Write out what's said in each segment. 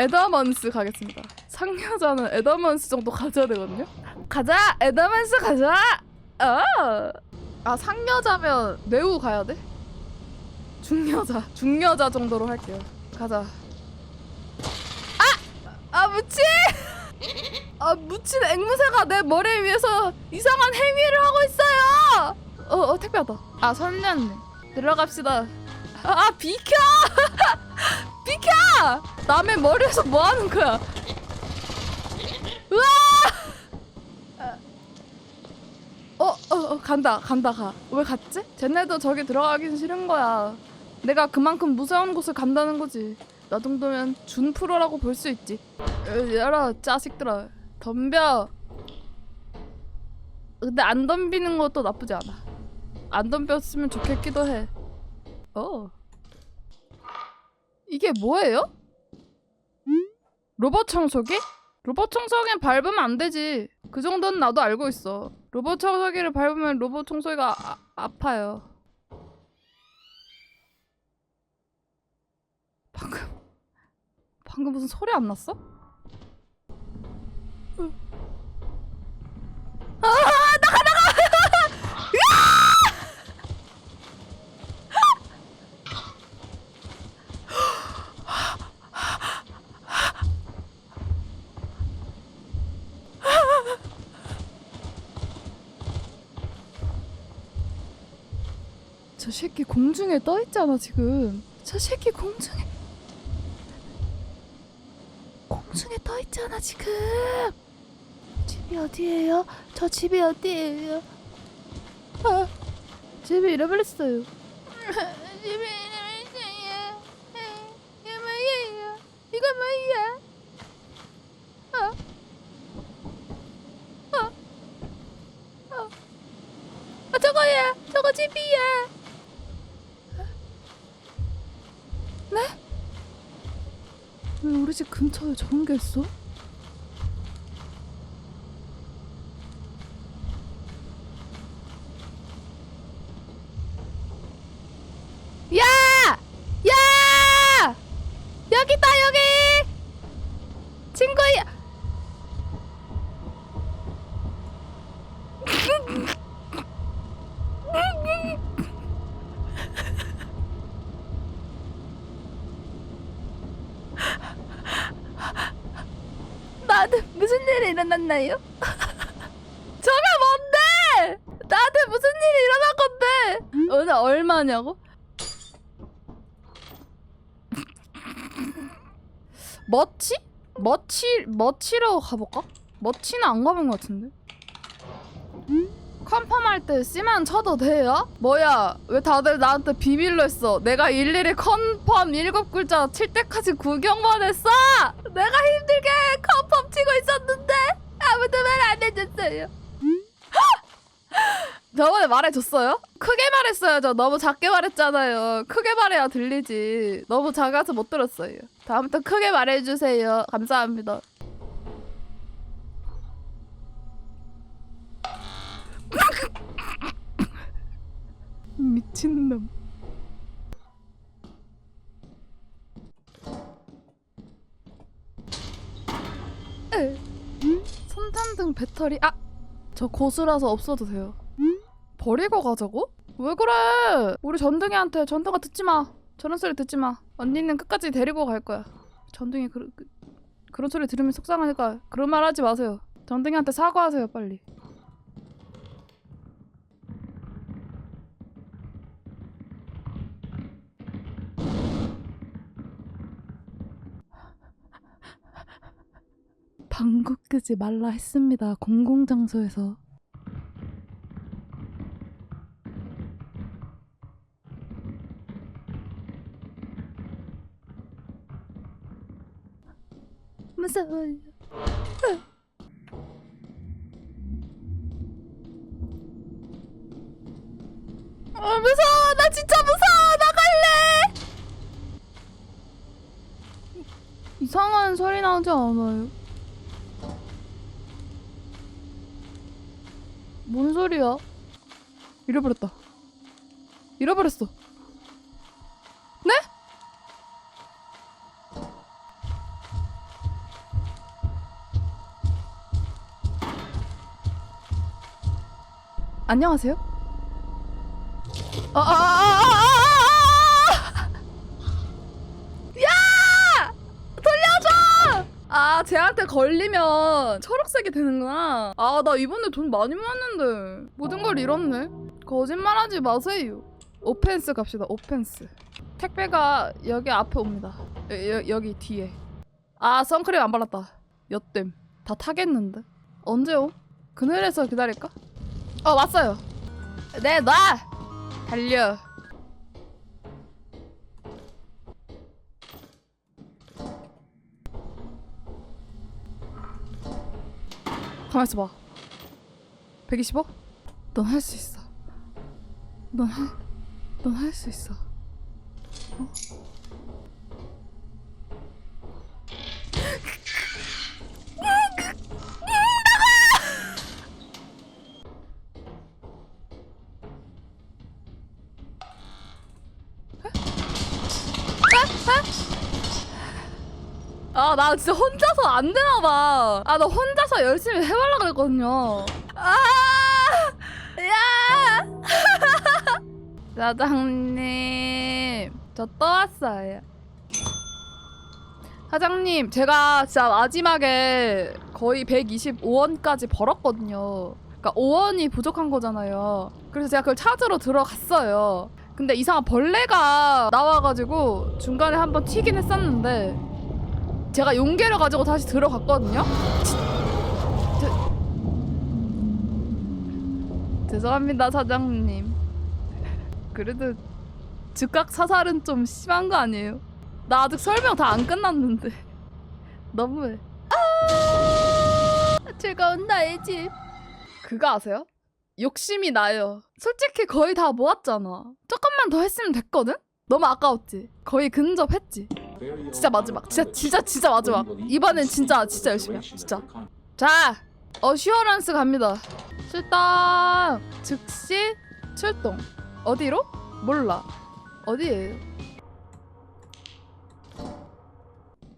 에더먼스 가겠습니다. 상여자는 에더먼스 정도 가져야 되거든요. 가자, 에더먼스 가자. 아, 아 상여자면 뇌우 가야 돼? 중여자, 중여자 정도로 할게요. 가자. 아, 아 무치. 아 무친 앵무새가 내 머리 위에서 이상한 행위를 하고 있어요. 어, 어 택배 왔다. 아 설렸네. 들어갑시다. 아, 아 비켜! 비켜! 남의 머리에서 뭐 하는 거야? 으아! 어, 어, 어, 간다, 간다, 가. 왜 갔지? 쟤네도 저기 들어가긴 싫은 거야. 내가 그만큼 무서운 곳을 간다는 거지. 나 정도면 준 프로라고 볼 수 있지. 에, 열어, 짜식들아. 덤벼. 근데 안 덤비는 것도 나쁘지 않아. 안 덤볐으면 좋겠기도 해. 어. 이게 뭐예요? 로봇 청소기? 로봇 청소기는 밟으면 안 되지. 그 정도는 나도 알고 있어. 로봇 청소기를 밟으면 로봇 청소기가 아, 아파요. 방금 방금 무슨 소리 안 났어? 아 나가 나가! 저 새끼 공중에 떠 있잖아 지금. 저 새끼 공중에 공중에 떠 있잖아 지금. 집이 어디예요? 저 집이 어디예요? 아, 집이 잃어버렸어요. 집이 잃어버렸어요. 이거 뭐예요? 이거 뭐야? 어? 어? 어? 아 저거야, 저거 집이야. 집 근처에 저런 게 있어? 야! 야! 여기 있다 여기! 친구야! 나한테 무슨 일어났나요? 저게 뭔데? 나한테 무슨 일이 일어난 건데? 오늘 얼마냐고? 머치? 머치 머치로 가볼까? 머치는 안 가본 것 같은데. 컨펌할 때 씨만 쳐도 돼요? 뭐야 왜 다들 나한테 비밀로 했어 내가 일일이 컨펌 일곱 글자 칠 때까지 구경만 했어 내가 힘들게 컨펌 치고 있었는데 아무도 말 안 해줬어요. 저번에 말해줬어요? 크게 말했어야죠 너무 작게 말했잖아요. 크게 말해야 들리지. 너무 작아서 못 들었어요. 다음부터 크게 말해주세요. 감사합니다. 미친놈. 에. 손전등 배터리 아! 저 고수라서 없어도 돼요. 버리고 가자고? 왜 그래? 우리 전등이한테 전등아 듣지 마. 저런 소리 듣지 마. 언니는 끝까지 데리고 갈 거야. 전등이 그, 그, 그런 소리 들으면 속상하니까 그런 말 하지 마세요. 전등이한테 사과하세요 빨리. 방구 끄지 말라 했습니다. 공공장소에서. 무서워요. 아 무서워 나 진짜 무서워 나갈래 이상한 소리 나지 않아요? 뭔 소리야? 잃어버렸다. 잃어버렸어. 네? 안녕하세요? 아, 아, 아! 아, 쟤한테 걸리면 초록색이 되는구나. 아, 나 이번에 돈 많이 모았는데 모든 걸 잃었네. 거짓말하지 마세요. 오펜스 갑시다. 오펜스. 택배가 여기 앞에 옵니다. 여, 여, 여기 뒤에. 아, 선크림 안 발랐다. 엿댐. 다 타겠는데. 언제 오? 그늘에서 기다릴까? 어, 왔어요. 네, 놔! 달려. 가만있어 봐. 125? 넌 할 수 있어. 넌 할, 넌 할 수 있어. 어? 아, 나 진짜 혼자서 안 되나 봐. 아, 나 혼자서 열심히 해보려고 그랬거든요. 아! 야! 사장님, 저 또 왔어요. 사장님, 제가 진짜 마지막에 거의 125원까지 벌었거든요. 그러니까 5원이 부족한 거잖아요. 그래서 제가 그걸 찾으러 들어갔어요. 근데 이상한 벌레가 나와가지고 중간에 한번 튀긴 했었는데 제가 용기를 가지고 다시 들어갔거든요. 지- 제- 죄송합니다 사장님. 그래도 즉각 사살은 좀 심한 거 아니에요? 나 아직 설명 다 안 끝났는데 너무해. 아 즐거운 나의 집. 그거 아세요? 욕심이 나요. 솔직히 거의 다 모았잖아. 조금만 더 했으면 됐거든? 너무 아까웠지? 거의 근접했지? 진짜 마지막. 진짜 진짜 진짜 마지막. 이번엔 진짜 진짜 열심히 해. 진짜. 자, 어슈어런스 갑니다. 출동! 즉시 출동. 어디로? 몰라. 어디예요?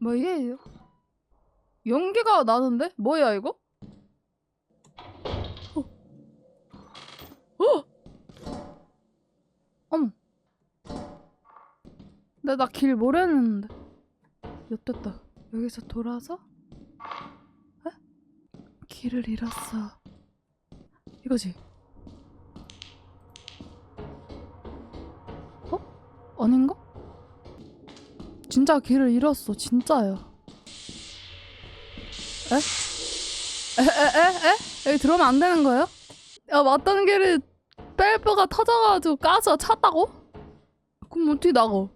뭐예요? 연기가 나는데? 뭐야 이거? 어. 어! 어머. 근데 나 길 모르는데. 엿됐다. 여기서 돌아서? 에? 길을 잃었어. 이거지. 어? 아닌가? 진짜 길을 잃었어. 진짜요. 에? 에? 에? 에? 에? 여기 들어오면 안 되는 거예요? 야, 왔던 길에 밸브가 터져가지고 가스가 찼다고? 그럼 어떻게 나가?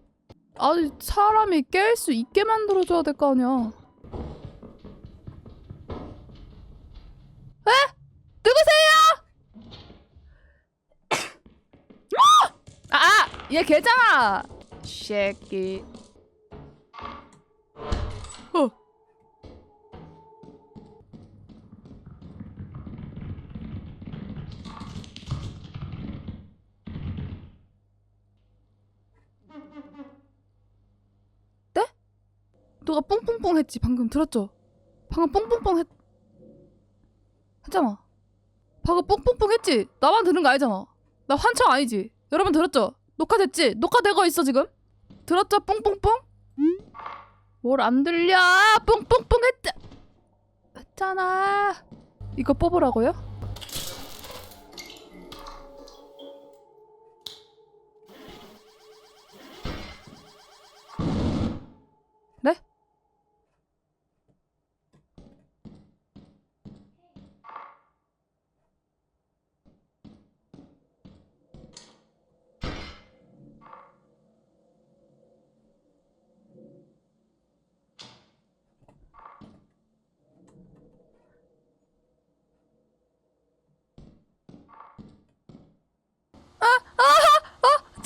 아니, 사람이 깰 수 있게 만들어줘야 될 거 아니야. 누구세요? 아, 아, 얘 걔잖아. 쉐끼. 뽕뽕뽕 했지 방금 들었죠? 방금 뽕뽕뽕 했 했잖아. 방금 뽕뽕뽕 했지? 나만 들은 거 아니잖아. 나 환청 아니지? 여러분 들었죠? 녹화됐지? 녹화되고 있어 지금? 들었죠? 뽕뽕뽕? 뭘안 들려? 뽕뽕뽕 했자 했잖아. 이거 뽑으라고요?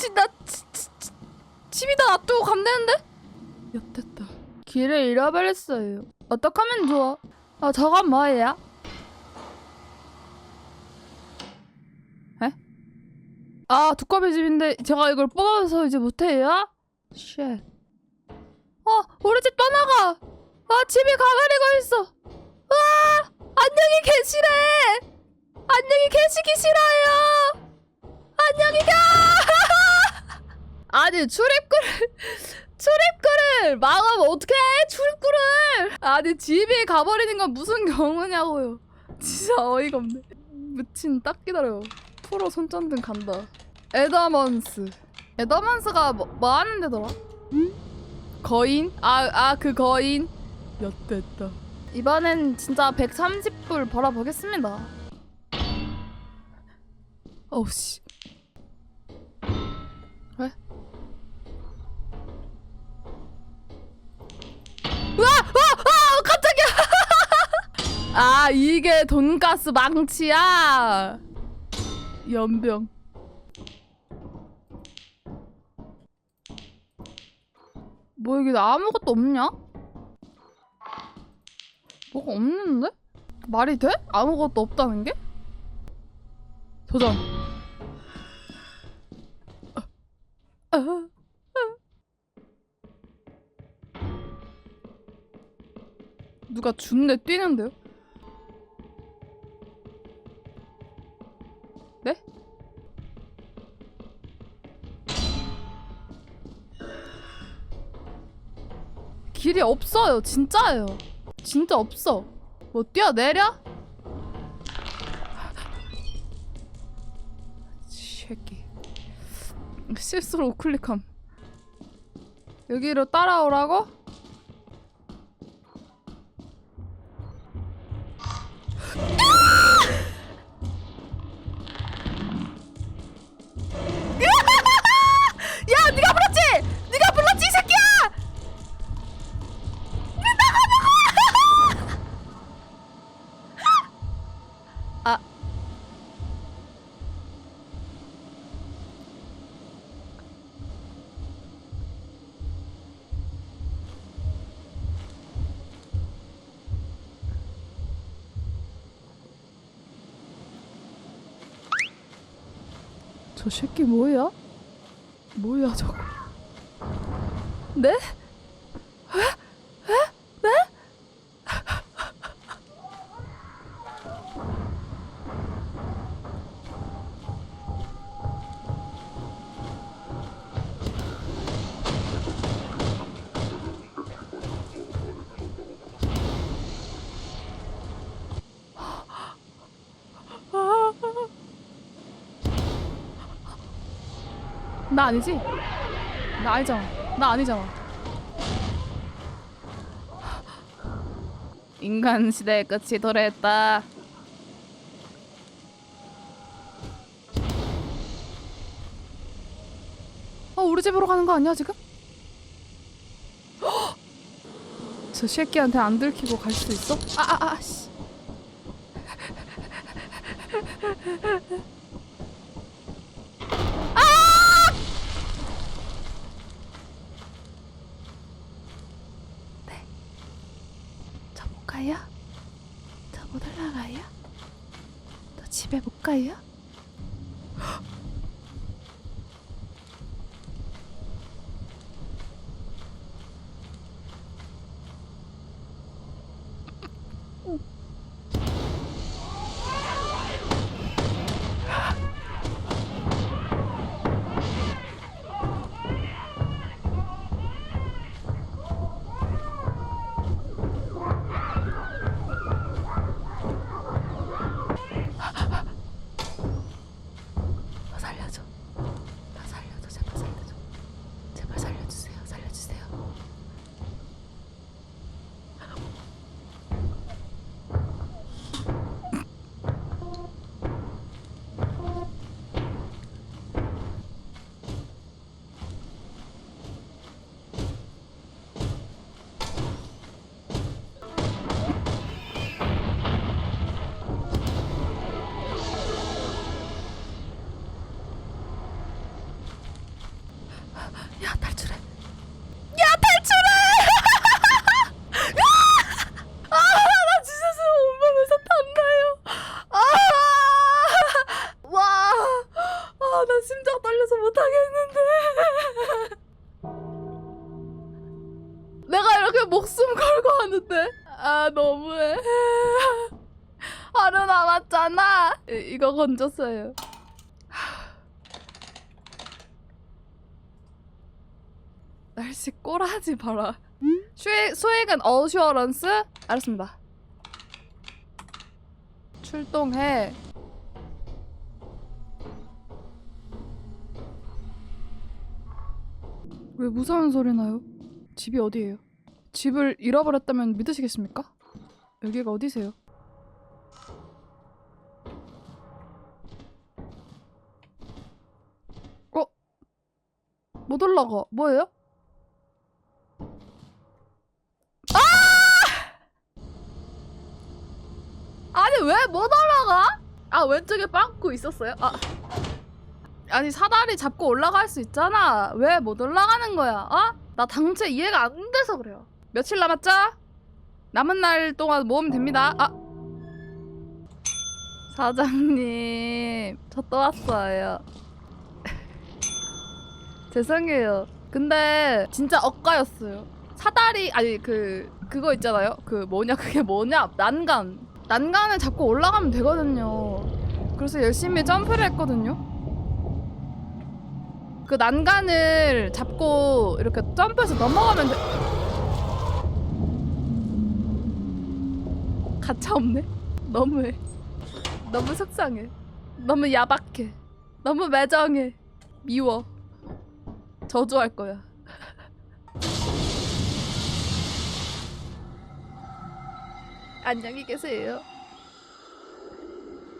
지, 나 지, 지, 지, 집이다 놔두고 가면 되는데? 엿됐다. 길을 잃어버렸어요. 어떡하면 좋아? 아 저건 뭐예요? 에? 아 두꺼비 집인데 제가 이걸 뽑아서 이제 못해요? 쉣. 어 우리 집 떠나가. 아 집이 가버리고 있어. 와 안녕히 계시래. 안녕히 계시기 싫어요. 안녕히 가. 아니 출입구를 출입구를 막으면 어떡해? 출입구를! 아니 집에 가버리는 건 무슨 경우냐고요. 진짜 어이가 없네. 미친 딱 기다려. 프로 손전등 간다. 에더먼스. 에더먼스가 뭐, 뭐 하는 데더라? 거인? 아아 그 거인. 엿됐다 이번엔 진짜 130불 벌어보겠습니다. 어우 씨 와! 와! 아! 깜짝이야! 아 이게 돈가스 망치야 연병 뭐 여기 아무것도 없냐? 뭐가 없는데? 말이 돼? 아무것도 없다는 게? 도전 아, 아. 누가 준내 뛰는데요? 네? 길이 없어요. 진짜예요. 진짜 없어. 뭐 뛰어내려? 새끼. 실수로 우클릭함. 여기로 따라오라고? 저 새끼 뭐야? 뭐야 저거? 네? 에? 에? 네? 나 아니지? 나 아니잖아. 나 아니잖아. 인간 시대의 끝이 도래했다. 어, 우리 집으로 가는 거 아니야 지금? 헉! 저 새끼한테 안 들키고 갈 수 있어? 아아아 아, 아, 씨. 수익, 수익은 어슈어런스? 알았습니다. 출동해. 왜 무서운 소리 나요? 집이 어디예요? 집을 잃어버렸다면 믿으시겠습니까? 여기가 어디세요? 어? 못 올라가. 뭐예요? 아! 아니 왜 못 올라가? 아 왼쪽에 빵꾸 있었어요? 아 아니 사다리 잡고 올라갈 수 있잖아. 왜 못 올라가는 거야? 어? 나 당최 이해가 안 돼서 그래요. 며칠 남았죠? 남은 날 동안 모으면 됩니다. 아 사장님 저 또 왔어요. 죄송해요. 근데 진짜 억가였어요. 사다리 아니 그 그거 있잖아요. 그 뭐냐 그게 뭐냐 난간 난간을 잡고 올라가면 되거든요. 그래서 열심히 점프를 했거든요. 그 난간을 잡고 이렇게 점프해서 넘어가면 돼. 가차 없네. 너무해. 너무 속상해. 너무 야박해. 너무 매정해. 미워. 저주할 거야. 안녕히 계세요.